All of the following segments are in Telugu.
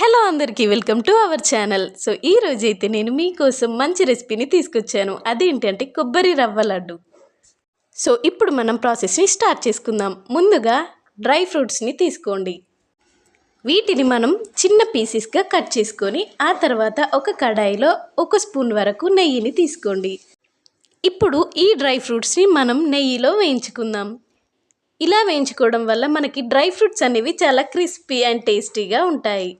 హలో అందరికీ welcome to our channel. So ఈ రోజైతే అయితే నేను మీకోసం మంచి రెసిపీని తీసుకొచ్చాను. అదేంటంటే కొబ్బరి రవ్వ లడ్డు. సో ఇప్పుడు మనం ప్రాసెస్ని స్టార్ట్ చేసుకుందాం. ముందుగా డ్రై ఫ్రూట్స్ని తీసుకోండి. వీటిని మనం చిన్న పీసెస్గా కట్ చేసుకొని ఆ తర్వాత ఒక కడాయిలో ఒక స్పూన్ వరకు నెయ్యిని తీసుకోండి. ఇప్పుడు ఈ డ్రై ఫ్రూట్స్ని మనం నెయ్యిలో వేయించుకుందాం. ఇలా వేయించుకోవడం వల్ల మనకి డ్రై ఫ్రూట్స్ అనేవి చాలా క్రిస్పీ అండ్ టేస్టీగా ఉంటాయి.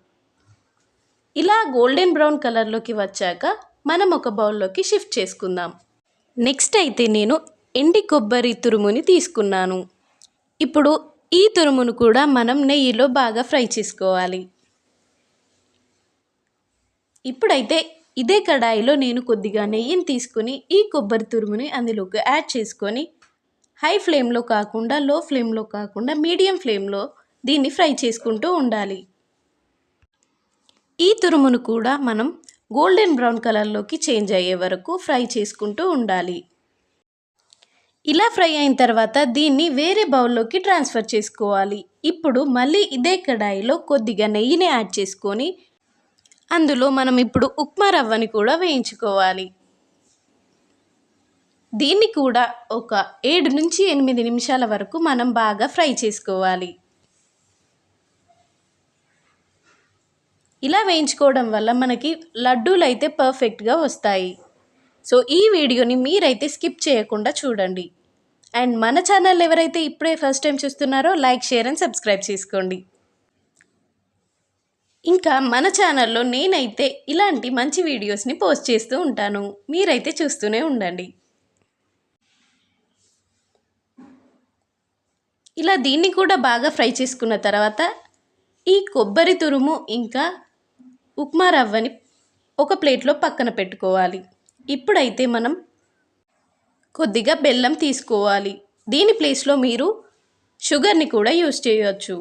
ఇలా గోల్డెన్ బ్రౌన్ కలర్లోకి వచ్చాక మనం ఒక బౌల్లోకి షిఫ్ట్ చేసుకుందాం. నెక్స్ట్ అయితే నేను ఎండి కొబ్బరి తురుముని తీసుకున్నాను. ఇప్పుడు ఈ తురుమును కూడా మనం నెయ్యిలో బాగా ఫ్రై చేసుకోవాలి. ఇప్పుడైతే ఇదే కడాయిలో నేను కొద్దిగా నెయ్యిని తీసుకుని ఈ కొబ్బరి తురుముని అందులోకి యాడ్ చేసుకొని హై ఫ్లేమ్లో కాకుండా లో ఫ్లేమ్లో కాకుండా మీడియం ఫ్లేమ్లో దీన్ని ఫ్రై చేసుకుంటూ ఉండాలి. ఈ తురుమును కూడా మనం గోల్డెన్ బ్రౌన్ కలర్లోకి చేంజ్ అయ్యే వరకు ఫ్రై చేసుకుంటూ ఉండాలి. ఇలా ఫ్రై అయిన తర్వాత దీన్ని వేరే బౌల్లోకి ట్రాన్స్ఫర్ చేసుకోవాలి. ఇప్పుడు మళ్ళీ ఇదే కడాయిలో కొద్దిగా నెయ్యిని యాడ్ చేసుకొని అందులో మనం ఇప్పుడు ఉప్మా రవ్వని కూడా వేయించుకోవాలి. దీన్ని కూడా ఒక ఏడు నుంచి ఎనిమిది నిమిషాల వరకు మనం బాగా ఫ్రై చేసుకోవాలి. ఇలా వేయించుకోవడం వల్ల మనకి లడ్డూలు అయితే పర్ఫెక్ట్గా వస్తాయి. సో ఈ వీడియోని మీరైతే స్కిప్ చేయకుండా చూడండి. అండ్ మన ఛానల్ ఎవరైతే ఇప్పుడే ఫస్ట్ టైం చూస్తున్నారో లైక్ షేర్ అండ్ సబ్స్క్రైబ్ చేసుకోండి. ఇంకా మన ఛానల్లో నేనైతే ఇలాంటి మంచి వీడియోస్ని పోస్ట్ చేస్తూ ఉంటాను. మీరైతే చూస్తూనే ఉండండి. ఇలా దీన్ని కూడా బాగా ఫ్రై చేసుకున్న తర్వాత ఈ కొబ్బరి తురుము ఇంకా ఉప్మా రవ్వని ఒక ప్లేట్లో పక్కన పెట్టుకోవాలి. ఇప్పుడైతే మనం కొద్దిగా బెల్లం తీసుకోవాలి. దీని ప్లేస్లో మీరు షుగర్ని కూడా యూస్ చేయవచ్చు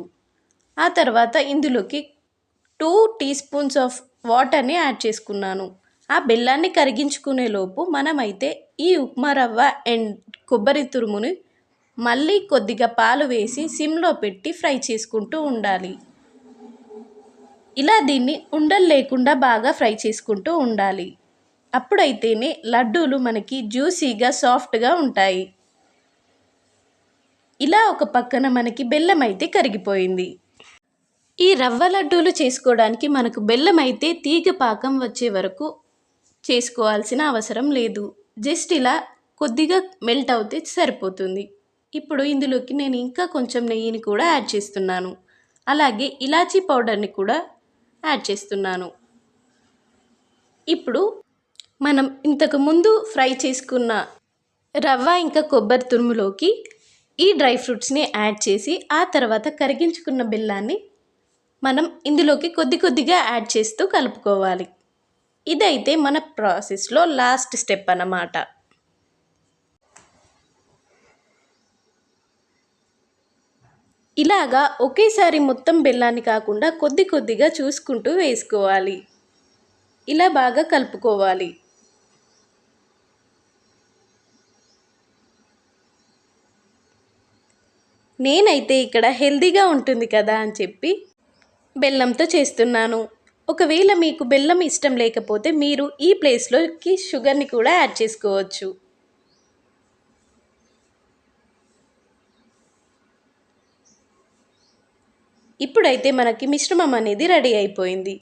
ఆ తర్వాత ఇందులోకి టూ టీ స్పూన్స్ ఆఫ్ వాటర్ని యాడ్ చేసుకున్నాను. ఆ బెల్లాన్ని కరిగించుకునే లోపు మనమైతే ఈ ఉప్మా రవ్వ అండ్ కొబ్బరి తురుముని మళ్ళీ కొద్దిగా పాలు వేసి సిమ్లో పెట్టి ఫ్రై చేసుకుంటూ ఉండాలి. ఇలా దీన్ని ఉండలు లేకుండా బాగా ఫ్రై చేసుకుంటూ ఉండాలి. అప్పుడైతేనే లడ్డూలు మనకి జ్యూసీగా సాఫ్ట్గా ఉంటాయి. ఇలా ఒక పక్కన మనకి బెల్లం అయితే కరిగిపోయింది. ఈ రవ్వ లడ్డూలు చేసుకోవడానికి మనకు బెల్లం అయితే తీగ పాకం వచ్చే వరకు చేసుకోవాల్సిన అవసరం లేదు. జస్ట్ ఇలా కొద్దిగా మెల్ట్ అవుతే సరిపోతుంది. ఇప్పుడు ఇందులోకి నేను ఇంకా కొంచెం నెయ్యిని కూడా యాడ్ చేస్తున్నాను. అలాగే ఇలాచీ పౌడర్ని కూడా యాడ్ చేస్తున్నాను. ఇప్పుడు మనం ఇంతకుముందు ఫ్రై చేసుకున్న రవ్వ ఇంకా కొబ్బరి తురుములోకి ఈ డ్రై ఫ్రూట్స్ని యాడ్ చేసి ఆ తర్వాత కరిగించుకున్న బెల్లాన్ని మనం ఇందులోకి కొద్ది కొద్దిగా యాడ్ చేస్తూ కలుపుకోవాలి. ఇదైతే మన ప్రాసెస్లో లాస్ట్ స్టెప్ అన్నమాట. ఇలాగా ఒకేసారి మొత్తం బెల్లాన్ని కాకుండా కొద్ది కొద్దిగా చూసుకుంటూ వేసుకోవాలి. ఇలా బాగా కలుపుకోవాలి. నేనైతే ఇక్కడ హెల్దీగా ఉంటుంది కదా అని చెప్పి బెల్లంతో చేస్తున్నాను. ఒకవేళ మీకు బెల్లం ఇష్టం లేకపోతే మీరు ఈ ప్లేస్లోకి షుగర్ని కూడా యాడ్ చేసుకోవచ్చు. ఇప్పుడైతే మనకి మిశ్రమం అనేది రెడీ అయిపోయింది.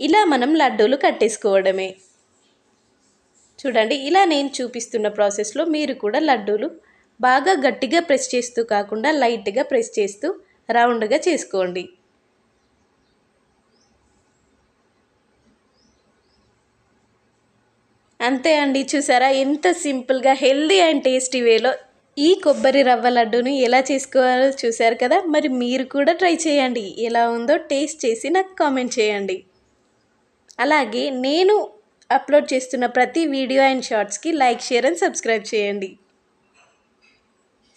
ఇలా మనం లడ్డూలు కట్టేసుకోవడమే. చూడండి ఇలా నేను చూపిస్తున్న ప్రాసెస్లో మీరు కూడా లడ్డూలు బాగా గట్టిగా ప్రెస్ చేస్తూ కాకుండా లైట్గా ప్రెస్ చేస్తూ రౌండ్గా చేసుకోండి. అంతే అండి చూసారా? ఎంత సింపుల్గా హెల్దీ అండ్ టేస్టీ వేలో ఈ కొబ్బరి రవ్వ లడ్డూని ఎలా చేసుకోవాలో చూశారు కదా మరి మీరు కూడా ట్రై చేయండి. ఎలా ఉందో టేస్ట్ చేసి నాకు కామెంట్ చేయండి. అలాగే నేను అప్లోడ్ చేస్తున్న ప్రతి వీడియో అండ్ షార్ట్స్కి లైక్ షేర్ అండ్ సబ్స్క్రైబ్ చేయండి.